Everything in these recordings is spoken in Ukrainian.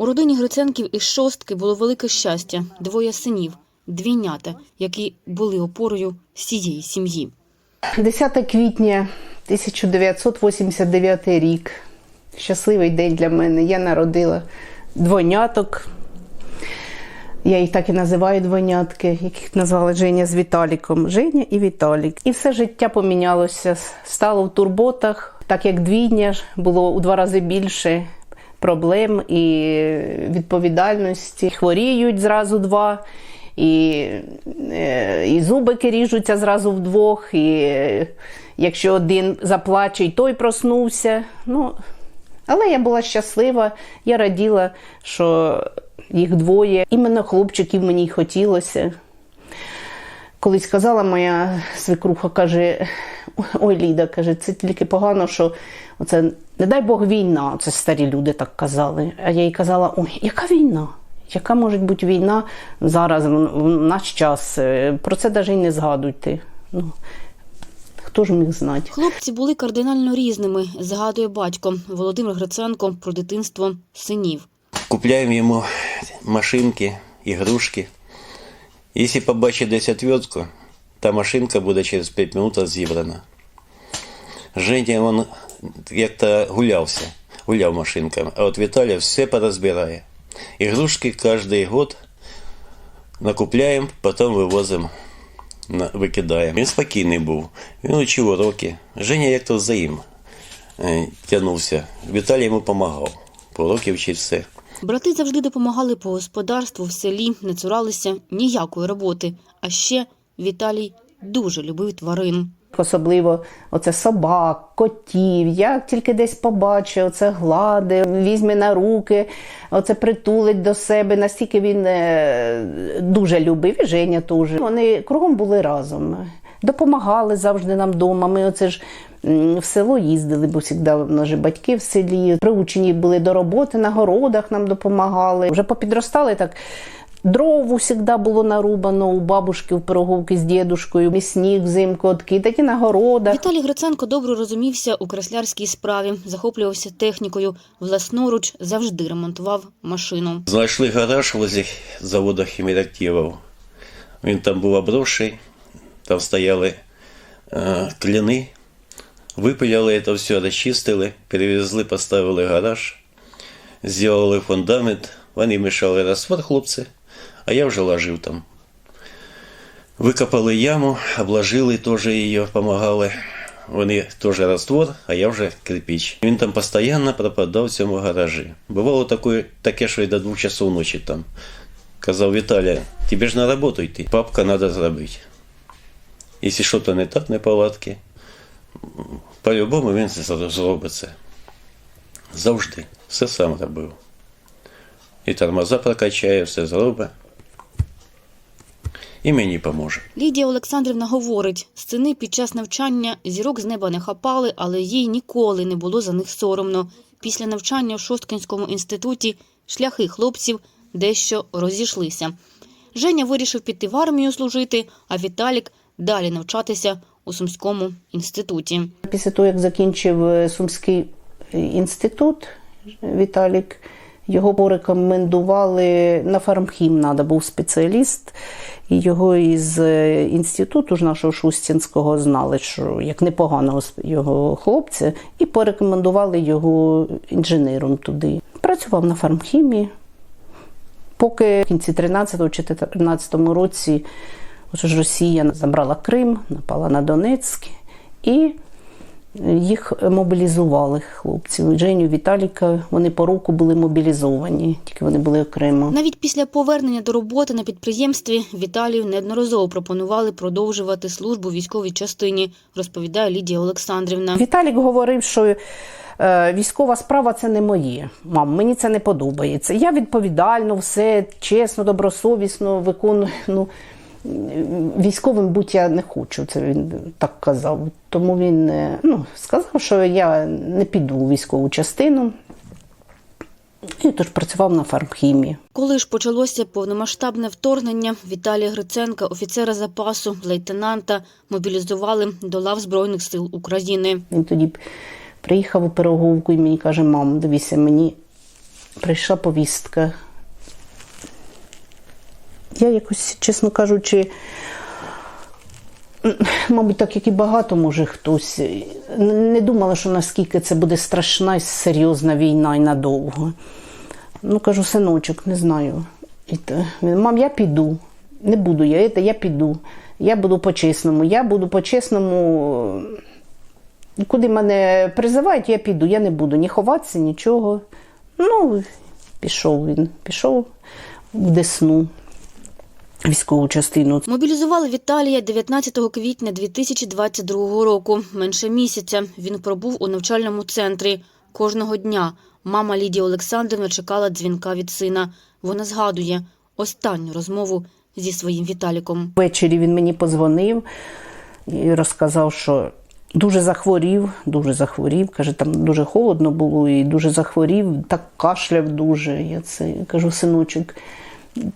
У родині Гриценків із шостки було велике щастя, двоє синів, двійнята, які були опорою всієї сім'ї. 10 квітня 1989 рік. Щасливий день для мене. Я народила двойняток. Я їх так і називаю двойнятки, яких назвали Женя з Віталіком. Женя і Віталік. І все життя помінялося. Стало в турботах, так як двійня було у два рази більше проблем і відповідальності. Хворіють зразу два. І, е, і зубики ріжуться зразу вдвох, і якщо один заплаче, і той проснувся. Ну, але я була щаслива, я раділа, що їх двоє. Іменно хлопчиків мені й хотілося. Колись казала моя свекруха, каже: ой, Ліда, каже, це тільки погано, що оце, не дай Бог, війна. Це старі люди так казали. А я їй казала: ой, яка війна? Яка може бути війна зараз, в наш час? Е, Про це навіть і не згадуйте. Ну, хто ж міг знати? Хлопці були кардинально різними, згадує батько Володимир Гриценко про дитинство синів. Купляємо йому машинки, ігрушки. Якщо побачить десь отвертку, та машинка буде через 5 минут зібрана. Женя, він як-то гулявся, гуляв машинками, а от Віталя все порозбирає. Ігрушки кожен год накупляємо, потім вивозимо, викидаємо. Він спокійний був, він учив уроки. Женя як-то взаєм е, тягнувся. Віталій йому допомагав. По уроки вчить все. Брати завжди допомагали по господарству в селі, не цуралися ніякої роботи. А ще Віталій дуже любив тварин. Особливо оце собак, котів. Як тільки десь побачив, оце гладить, візьме на руки, оце притулить до себе. Настільки він е, дуже любив, і Женя теж. Вони кругом були разом. Допомагали завжди нам вдома. Ми оце ж в село їздили, бо завжди в нас же батьки в селі. Приучені були до роботи, на городах нам допомагали. Вже попідростали так. Дров завжди було нарубано у бабушки в пироговки з дідушкою, і сніг взимку откидати на городах. Віталій Гриценко добре розумівся у креслярській справі, захоплювався технікою, власноруч завжди ремонтував машину. Знайшли гараж возле заводу хімірактивів. Він там був обросший, там стояли е, кляни. Випиляли це все, розчистили, перевезли, поставили гараж, зробили фундамент. Вони мішали раствор, хлопці, а я вже ложив там. Викопали яму, обложили теж її, допомагали. Вони теж раствор, а я вже кирпич. Він там постійно пропадав в цьому гаражі. Бувало таке, таке що й до двох часов ночі там. Казав Віталя, тобі ж на роботу йти, папка треба зробити. Якщо щось не так, неполадки, по-любому він зробить це. Завжди. Все сам робив. І тормоза прокачає, все зробить. І мені поможе. Лідія Олександрівна говорить, сини під час навчання зірок з неба не хапали, але їй ніколи не було за них соромно. Після навчання в Шосткинському інституті шляхи хлопців дещо розійшлися. Женя вирішив піти в армію служити, а Віталік далі навчатися у Сумському інституті. Після того, як закінчив е, Сумський інститут, Віталік, його порекомендували на фармхім, треба був спеціаліст. І його із е, інституту ж нашого Шустінського знали, що як непоганого його хлопця, і порекомендували його інженером туди. Працював на фармхімії. Поки в кінці 13 чи 14 році ж Росія забрала Крим, напала на Донецьк і їх мобілізували хлопців. Женю Віталіка вони по року були мобілізовані, тільки вони були окремо. Навіть після повернення до роботи на підприємстві Віталію неодноразово пропонували продовжувати службу в військовій частині, розповідає Лідія Олександрівна. Віталік говорив, що е, військова справа це не моє. Мам, мені це не подобається. Я відповідально, все чесно, добросовісно виконую. Військовим будь я не хочу, це він так казав. Тому він е, ну, сказав, що я не піду у військову частину. І тож працював на фармхімії. Коли ж почалося повномасштабне вторгнення, Віталія Гриценка, офіцера запасу, лейтенанта, мобілізували до лав Збройних сил України. Він тоді приїхав у Пироговку і мені каже: мам, дивися, мені прийшла повістка. Я якось, чесно кажучи, мабуть, так як і багато, може хтось, не думала, що наскільки це буде страшна і серйозна війна і надовго. Ну, кажу, синочок, не знаю. І те, мам, я піду. Не буду я, це, я піду. Я буду по-чесному. Я буду по-чесному. Куди мене призивають, я піду. Я не буду ні ховатися, нічого. Ну, пішов він. Пішов в Десну, військову частину. Мобілізували Віталія 19 квітня 2022 року. Менше місяця він пробув у навчальному центрі. Кожного дня мама Лідія Олександрівна чекала дзвінка від сина. Вона згадує останню розмову зі своїм Віталіком. Ввечері він мені позвонив і розказав, що дуже захворів, дуже захворів. Каже, там дуже холодно було і дуже захворів, так кашляв дуже. Я це кажу, синочок.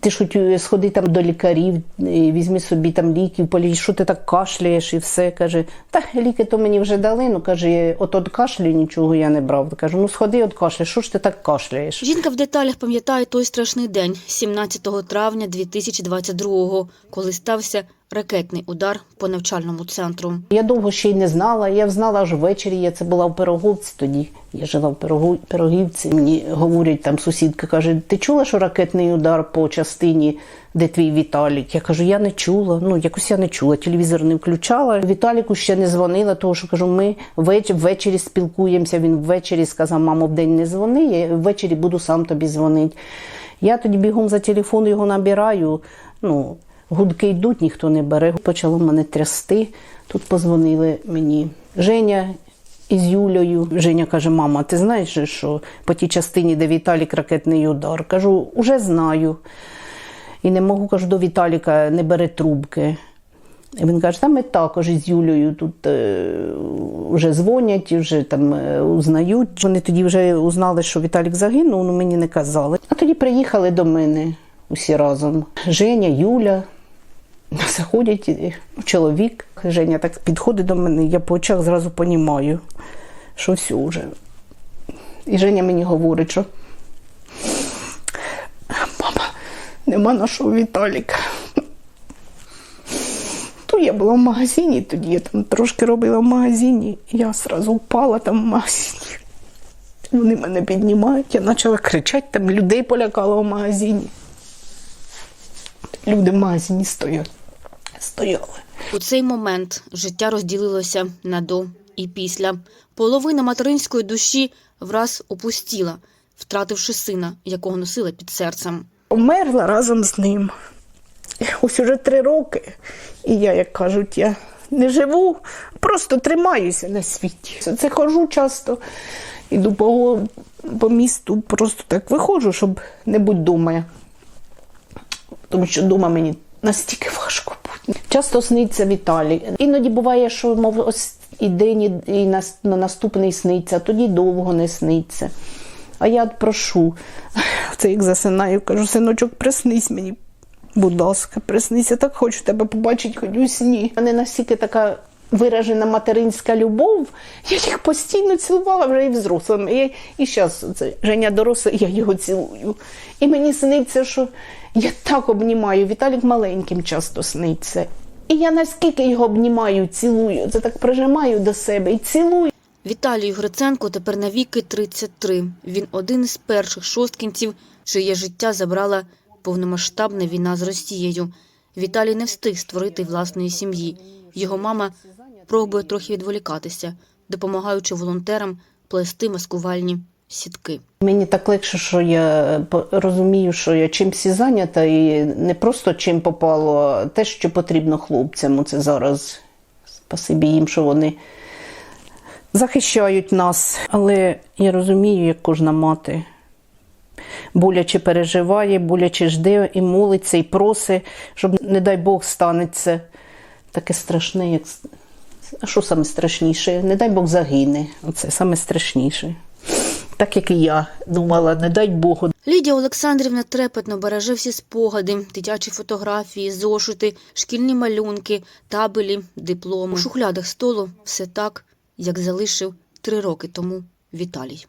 Ти що сходи там до лікарів, і візьми собі там ліків, полі, що ти так кашляєш і все. Каже, та ліки то мені вже дали. Ну каже, от от кашлю нічого я не брав. Кажу, ну сходи от кашля, що ж ти так кашляєш? Жінка в деталях пам'ятає той страшний день, 17 травня 2022 коли стався ракетний удар по навчальному центру. Я довго ще й не знала. Я знала аж ввечері. Я це була в Пироговці тоді. Я жила в Пирогівці. Мені говорять там сусідка, каже: ти чула, що ракетний удар по частині, де твій Віталік? Я кажу, я не чула. Ну якось я не чула. Телевізор не включала. Віталіку ще не дзвонила, тому що кажу, ми веч- ввечері спілкуємося. Він ввечері сказав, мамо, вдень не дзвони, я ввечері буду сам тобі дзвонити. Я тоді бігом за телефон його набираю. Ну, гудки йдуть, ніхто не бере. Почало мене трясти. Тут позвонили мені Женя із Юлею. Женя каже: Мама, ти знаєш, що по тій частині, де Віталік ракетний удар? Кажу, уже знаю. І не можу, кажу, до Віталіка не бере трубки. І він каже, та ми також із Юлею тут е, вже дзвонять, вже там е, узнають. Вони тоді вже узнали, що Віталік загинув, ну мені не казали. А тоді приїхали до мене усі разом. Женя, Юля. Заходять чоловік. Женя так підходить до мене, я по очах зразу понімаю, що все вже. І Женя мені говорить, що мама, нема нашого Віталіка. То я була в магазині, тоді я там трошки робила в магазині. Я одразу впала там в магазині. Вони мене піднімають, я почала кричати, там людей полякала в магазині. Люди в магазині стоять. Стояли. У цей момент життя розділилося на до і після. Половина материнської душі враз опустіла, втративши сина, якого носила під серцем. Померла разом з ним. Ось уже три роки. І я, як кажуть, я не живу, просто тримаюся на світі. Це хожу часто, іду по, по місту, просто так виходжу, щоб не бути вдома. Тому що вдома мені настільки важко. Часто сниться Віталій. Іноді буває, що мов ось і день, і, на, на наступний сниться, тоді довго не сниться. А я прошу, це як засинаю, кажу, синочок, приснись мені. Будь ласка, приснися, так хочу тебе побачити у сні. У мене настільки така виражена материнська любов, я їх постійно цілувала вже і взрослими. Я, і зараз це Женя доросла, я його цілую. І мені сниться, що я так обнімаю. Віталік маленьким часто сниться. І я наскільки його обнімаю, цілую, це так прижимаю до себе і цілую. Віталію Гриценко тепер навіки 33. Він один із перших шосткінців, чиє життя забрала повномасштабна війна з Росією. Віталій не встиг створити власної сім'ї. Його мама пробує трохи відволікатися, допомагаючи волонтерам плести маскувальні сітки. Мені так легше, що я по- розумію, що я чимсь зайнята, і не просто чим попало, а те, що потрібно хлопцям. Це зараз спасибі їм, що вони захищають нас. Але я розумію, як кожна мати боляче переживає, боляче жде і молиться, і просить, щоб, не дай Бог, станеться таке страшне, як. А що саме страшніше? Не дай Бог загине. Оце саме страшніше. Так як і я думала, не дай Богу. Лідія Олександрівна трепетно береже всі спогади, дитячі фотографії, зошити, шкільні малюнки, табелі, дипломи. У шухлядах столу все так, як залишив три роки тому Віталій.